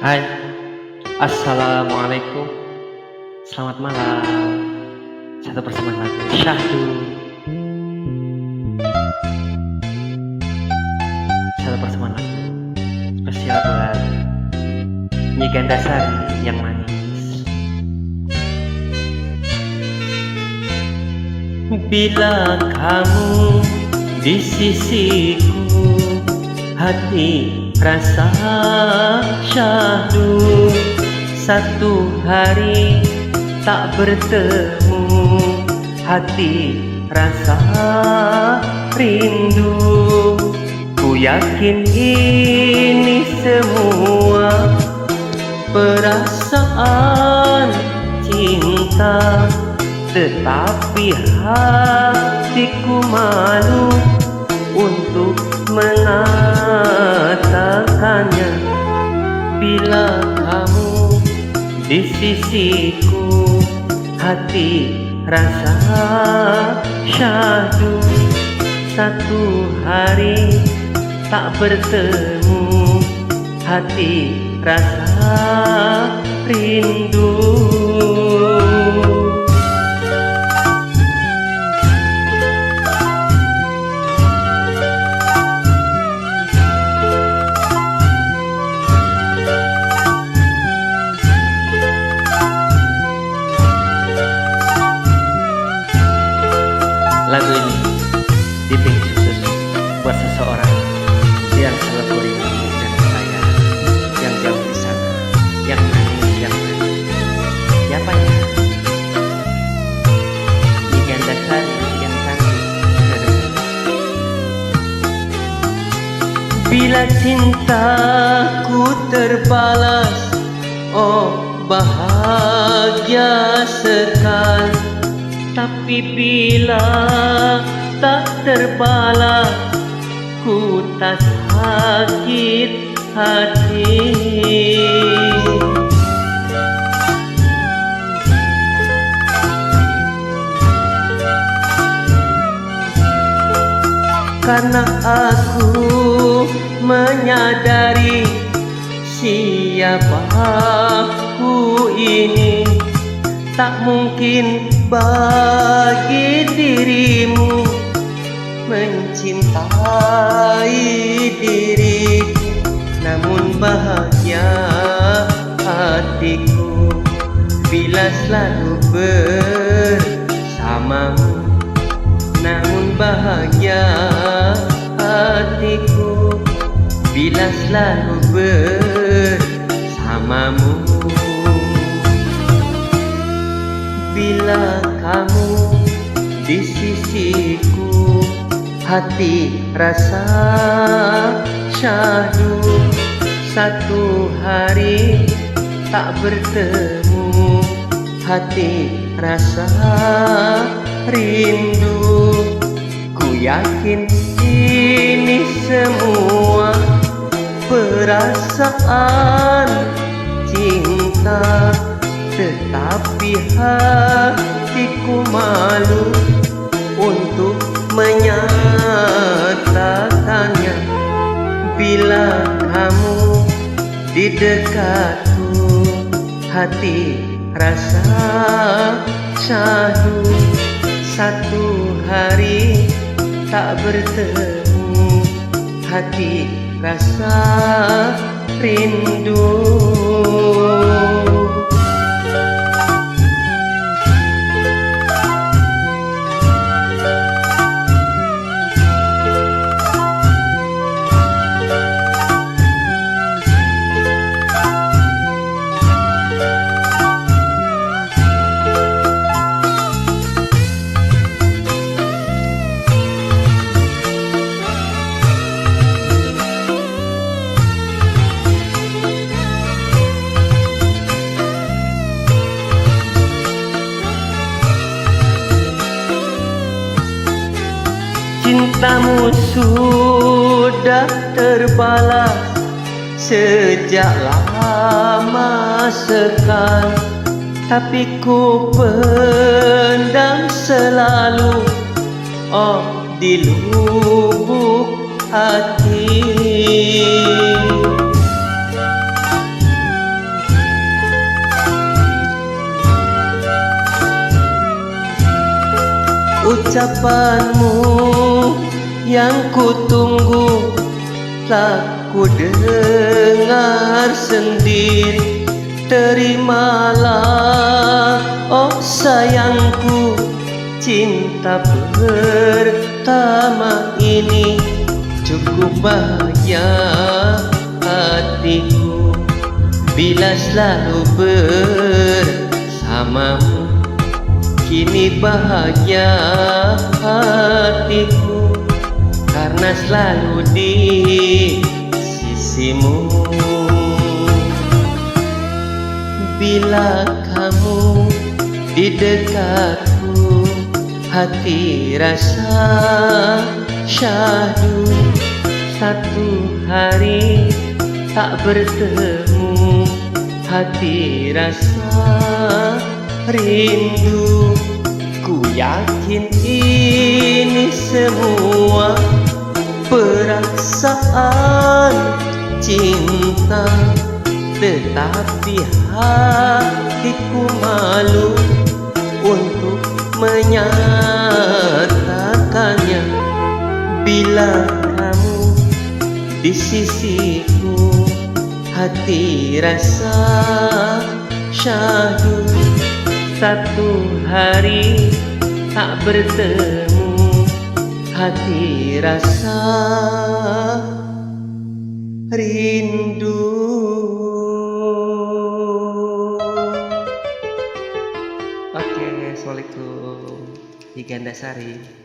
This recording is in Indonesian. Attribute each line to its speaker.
Speaker 1: Hai, Assalamualaikum. Selamat malam. Satu persembahan lagu Syahdu. Satu persembahan lagu Spesial buat Nyi Gandasari yang manis. Bila kamu di sisiku Hati rasa syahdu. Satu hari tak bertemu. Hati rasa rindu. Ku yakin ini semua Perasaan cinta. Tetapi hatiku malu Untuk mengatakannya. Bila kamu di sisiku Hati rasa syahdu. Satu hari tak bertemu Hati rasa Bila cintaku terbalas, oh bahagia sekali. Tapi bila tak terbalas Ku tak sakit hati Karena aku menyadari Siapa aku ini. Tak mungkin bagi dirimu mencintai diriku Namun bahagia hatiku Bila selalu bersamamu. Namun bahagia hatiku Bila selalu bersamamu. Bila kamu di sisiku Hati rasa syahdu. Satu hari tak bertemu Hati rasa rindu. Ku yakin semua Perasaan. Cinta tetapi hatiku malu untuk menyatakannya. Bila kamu di dekatku Hati rasa syahdu Satu hari tak bertemu Hati rasa rindu cintamu sudah terbalas Sejak lama sekali. Tapi ku pendam selalu Oh di lubuk hati. Ucapanmu yang kutunggu tak ku dengar sendiri. Terimalah oh sayangku cinta pertama ini. Cukup bahagia hatiku Bila selalu bersamamu. Kini bahagia hatiku Selalu di sisimu. Bila kamu di dekatku Hati rasa syahdu. Satu hari tak bertemu Hati rasa rindu. Ku yakin ini semua Perasaan cinta Tetapi hatiku malu Untuk menyatakannya. Bila kamu di sisiku Hati rasa syahdu. Satu hari tak bertemu Hati rasa rindu. Oke, Assalamualaikum Di Gandasari